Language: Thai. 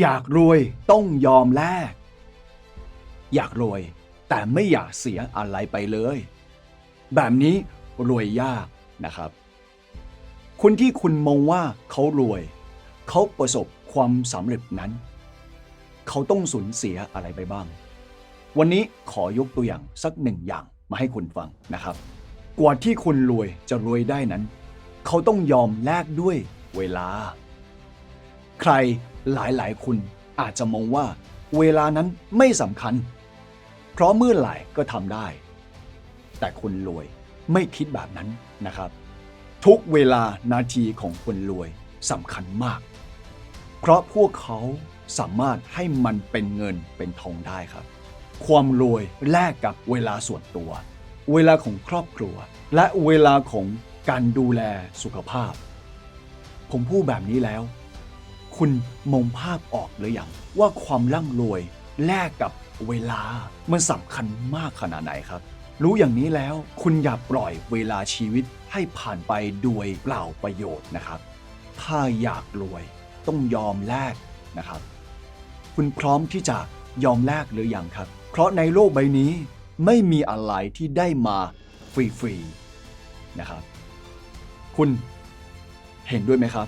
อยากรวยต้องยอมแลก อยากรวยแต่ไม่อยากเสียอะไรไปเลย แบบนี้รวยยากนะครับ คนที่คุณมองว่าเขารวย เขาประสบความสำเร็จนั้น เขาต้องสูญเสียอะไรไปบ้าง วันนี้ขอยกตัวอย่างสักหนึ่งอย่างมาให้คุณฟังนะครับ กว่าที่คุณรวยจะรวยได้นั้น เขาต้องยอมแลกด้วยเวลา ใครหลายๆคุณอาจจะมองว่าเวลานั้นไม่สำคัญ เพราะเมื่อไหร่ก็ทำได้ แต่คนรวยไม่คิดแบบนั้นนะครับ ทุกเวลานาทีของคนรวยสำคัญมาก เพราะพวกเขาสามารถให้มันเป็นเงินเป็นทองได้ครับ ความรวยแลกกับเวลาส่วนตัว เวลาของครอบครัว และเวลาของการดูแลสุขภาพ ผมพูดแบบนี้แล้ว คุณมองภาพออกหรือยังว่าความร่ำรวยแลกกับเวลา มันสำคัญมากขนาดไหนครับ รู้อย่างนี้แล้วคุณอย่าปล่อยเวลาชีวิตให้ผ่านไปโดยเปล่าประโยชน์นะครับ ถ้าอยากรวยต้องยอมแลกนะครับ คุณพร้อมที่จะยอมแลกหรือยังครับ เพราะในโลกใบนี้ไม่มีอะไรที่ได้มาฟรีๆนะครับ คุณเห็นด้วยไหมครับ